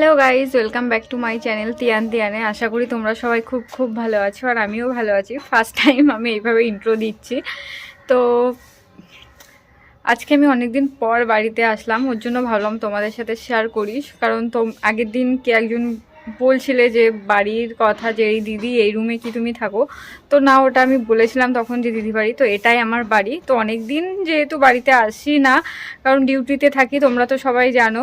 Hello guys welcome back to my channel Tiyan তিয়ানে আশা করি তোমরা সবাই খুব খুব ভালো আছো আর আমিও ভালো আছি। ফার্স্ট টাইম আমি এইভাবে ইন্ট্রো দিচ্ছি। তো আজকে আমি অনেক দিন পর বাড়িতে আসলাম, ওর জন্য ভাবলাম তোমাদের সাথে শেয়ার করি। কারণ তো আগের দিন কে একজন বলছিলে যে, বাড়ির কথা যে, এই দিদি, এই রুমে কি তুমি থাকো? তো না, ওটা আমি বলেছিলাম তখন যে, দিদি বাড়ি। তো এটাই আমার বাড়ি। তো অনেক দিন যেহেতু বাড়িতে আসি না, কারণ ডিউটিতে থাকি, তোমরা তো সবাই জানো।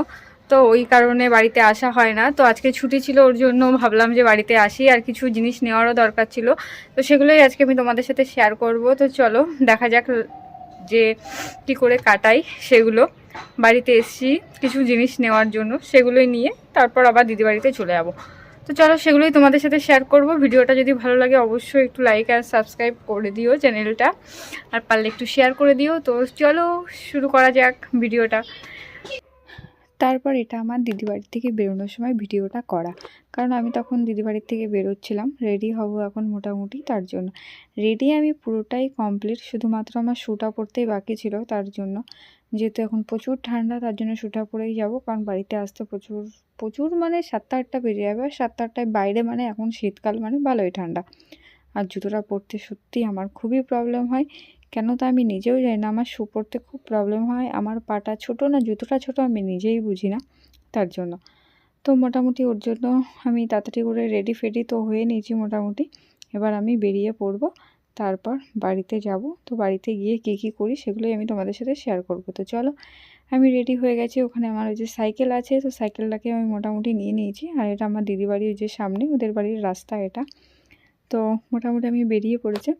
তো ওই কারণে বাড়িতে আসা হয় না। তো আজকে ছুটি ছিল ওর জন্য, ভাবলাম যে বাড়িতে আসি আর কিছু জিনিস নেওয়ারও দরকার ছিল। তো সেগুলোই আজকে আমি তোমাদের সাথে শেয়ার করব। তো চলো, দেখা যাক যে কী করে কাটাই সেগুলো। বাড়িতে এসছি কিছু জিনিস নেওয়ার জন্য, সেগুলোই নিয়ে তারপর আবার দিদি বাড়িতে চলে যাব। তো চলো, সেগুলোই তোমাদের সাথে শেয়ার করব। ভিডিওটা যদি ভালো লাগে অবশ্যই একটু লাইক আর সাবস্ক্রাইব করে দিও চ্যানেলটা আর পারলে একটু শেয়ার করে দিও। তো চলো, শুরু করা যাক ভিডিওটা। তারপর এটা আমার দিদি বাড়ির থেকে বেরোনোর সময় ভিডিওটা করা। কারণ আমি তখন দিদি বাড়ির থেকে বেরোচ্ছিলাম রেডি হব এখন মোটামুটি তার জন্য। রেডি আমি পুরোটাই কমপ্লিট শুধুমাত্র আমার শ্যুটা পরতেই বাকি ছিল তার জন্য। যেহেতু এখন প্রচুর ঠান্ডা, তার জন্য শ্যুটা পরেই যাব, কারণ বাড়িতে আসতে প্রচুর প্রচুর মানে সাতটা আটটা বেজে যাবে, আর সাতটা আটটায় বাইরে মানে এখন শীতকাল মানে ভালোই ঠান্ডা। আর জুতোটা পরতে সত্যি আমার খুবই প্রবলেম হয়। কেন তা আমি নিজেও জানি না, আমার শু পরতে খুব প্রবলেম হয়। আমার পাটা ছোট না, জুতোটা ছোট আমি নিজেই বুঝি না তার জন্য। তো মোটামুটি ওর জন্য আমি তাড়াতাড়ি করে রেডি ফেডি তো হয়ে নিয়েছি মোটামুটি। এবার আমি বেরিয়ে পড়ব, তারপর বাড়িতে যাব। তো বাড়িতে গিয়ে কী কী করি সেগুলোই আমি তোমাদের সাথে শেয়ার করব। তো চলো, আমি রেডি হয়ে গেছি। ওখানে আমার ওই যে সাইকেল আছে, তো সাইকেলটাকে আমি মোটামুটি নিয়ে নিয়েছি। আর এটা আমার দিদি বাড়ির যে সামনে, ওদের বাড়ির রাস্তা এটা। তো মোটামুটি আমি বেরিয়ে পড়েছি।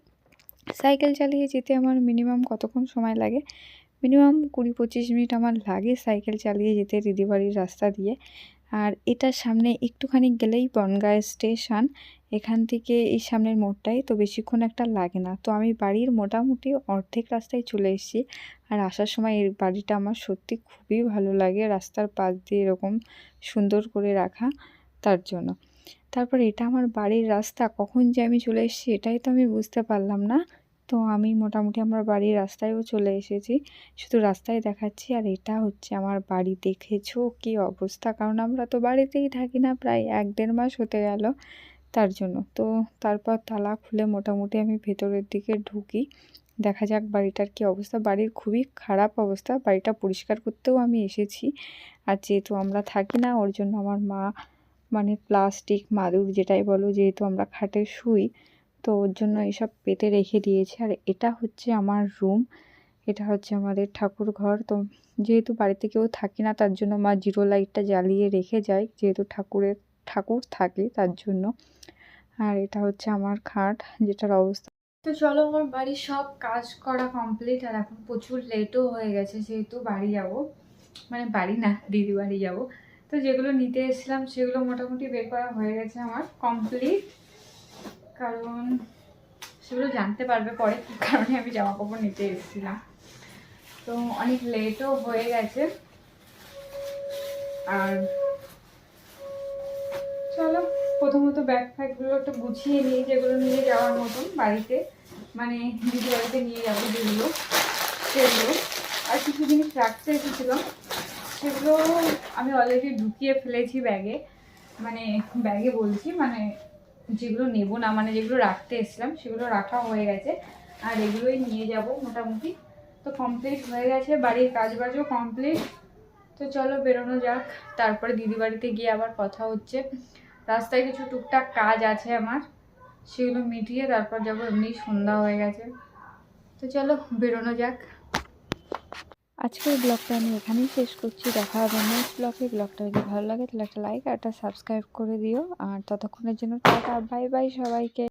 সাইকেল চালিয়ে যেতে আমার মিনিমাম কতক্ষণ সময় লাগে? মিনিমাম কুড়ি পঁচিশ মিনিট আমার লাগে সাইকেল চালিয়ে যেতে দিদিবাড়ির রাস্তা দিয়ে। আর এটার সামনে একটুখানি গেলেই বনগাঁ স্টেশন। এখান থেকে এই সামনের মোড়টাই তো বেশিক্ষণ একটা লাগে না। তো আমি বাড়ির মোটামুটি অর্ধেক রাস্তায় চলে এসেছি। আর আসার সময় এই বাড়িটা আমার সত্যি খুবই ভালো লাগে রাস্তার পাশ দিয়ে এরকম সুন্দর করে রাখা তার জন্য। তারপর এটা আমার বাড়ির রাস্তা, কখন যে আমি চলে এসেছি এটাই তো আমি বুঝতে পারলাম না। তো আমি মোটামুটি আমার বাড়ির রাস্তায়ও চলে এসেছি। শুধু রাস্তায় দেখাচ্ছি আর এটা হচ্ছে আমার বাড়ি। দেখেছ কি অবস্থা? কারণ আমরা তো বাড়িতেই থাকি না, প্রায় এক দেড় মাস হতে গেল তার জন্য। তো তারপর তালা খুলে মোটামুটি আমি ভেতরের দিকে ঢুকি। দেখা যাক বাড়িটার কি অবস্থা। বাড়ির খুবই খারাপ অবস্থা। বাড়িটা পরিষ্কার করতেও আমি এসেছি। আর যেহেতু আমরা থাকি না, ওর জন্য আমার মা মানে প্লাস্টিক, মাদুর যেটাই বলো, যেহেতু আমরা খাটে শুই, তো ওর জন্য এসব পেতে রেখে দিয়েছে। আর এটা হচ্ছে আমার রুম, এটা হচ্ছে আমাদের ঠাকুর ঘর। তো যেহেতু বাড়িতে কেউ থাকি না, তার জন্য মা জিরো লাইটটা জ্বালিয়ে রেখে যায়, যেহেতু ঠাকুরের, ঠাকুর থাকে তার জন্য। আর এটা হচ্ছে আমার খাট, যেটার অবস্থা। তো চলো, আমার বাড়ির সব কাজ করা কমপ্লিট আর এখন প্রচুর লেটও হয়ে গেছে, যেহেতু বাড়ি যাব। মানে বাড়ি না দিদি বাড়ি যাব। তো যেগুলো নিতে এসেছিলাম সেগুলো মোটামুটি বের করা হয়ে গেছে আমার কমপ্লিট কারণ সেগুলো জানতে পারবে পরে কী কারণে আমি জামা কাপড় নিতে এসেছিলাম। তো অনেক লেটও হয়ে গেছে। আর চলো, প্রথমত ব্যাগ ফ্যাগগুলো একটু গুছিয়ে নিই, যেগুলো নিয়ে যাওয়ার মতন বাড়িতে। মানে দিদি বাড়িতে নিয়ে যাব যেগুলো, সেগুলো। আর কিছু জিনিস রাখতে এসেছিলাম। সেগুলো আমি অলরেডি ঢুকিয়ে ফেলেছি ব্যাগে মানে ব্যাগে বলছি মানে যেগুলো নেব না মানে যেগুলো রাখতে এসেছিলাম, সেগুলো রাখা হয়ে গেছে। আর এগুলোই নিয়ে যাব মোটামুটি। তো কমপ্লিট হয়ে গেছে, বাড়ির কাজ বাজও কমপ্লিট তো চলো বেরোনো যাক, তারপরে দিদি বাড়িতে গিয়ে আবার কথা হচ্ছে। রাস্তায় কিছু টুকটাক কাজ আছে আমার, সেগুলো মিটিয়ে তারপর যাব, এমনি সন্ধ্যা হয়ে গেছে। তো চলো বেরোনো যাক। আজকের ব্লগটা আমি এখানেই শেষ করছি। দেখা হবে নেক্সট ব্লগে ব্লগটা যদি ভালো লাগে তাহলে একটা লাইক আর একটা সাবস্ক্রাইব করে দিও। আর ততক্ষণের জন্য টাটা বাই বাই সবাইকে।